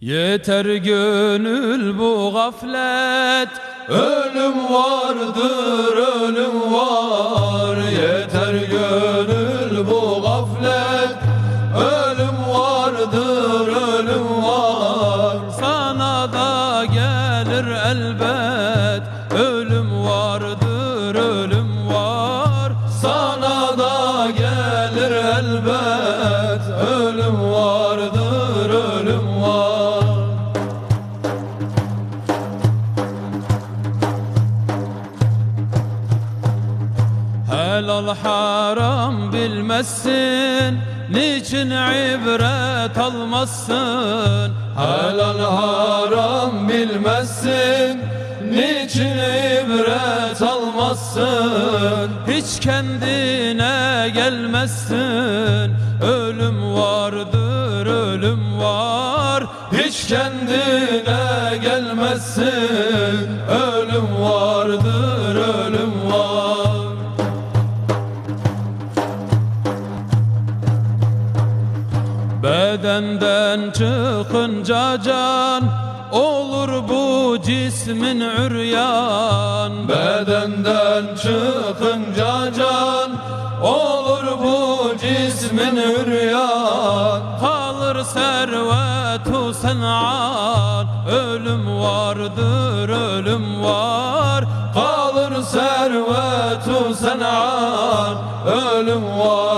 Yeter gönül bu gaflet. Ölüm vardır ölüm var. Yeter gönül bu gaflet. Ölüm vardır ölüm var. Sana da gelir elbet. Ölüm vardır ölüm var. Sana da gelir elbet. Ölüm Helal haram bilmezsin Niçin ibret almazsın? Helal haram bilmezsin Niçin ibret almazsın? Hiç kendine gelmezsin Ölüm vardır ölüm var. Hiç kendine gelmezsin Ölüm vardır Bedenden çıkınca can Olur bu cismin üryan. Bedenden çıkınca can Olur bu cismin üryan. Kalır servetu sen'an Ölüm vardır ölüm var. Kalır servetu sen'an Ölüm var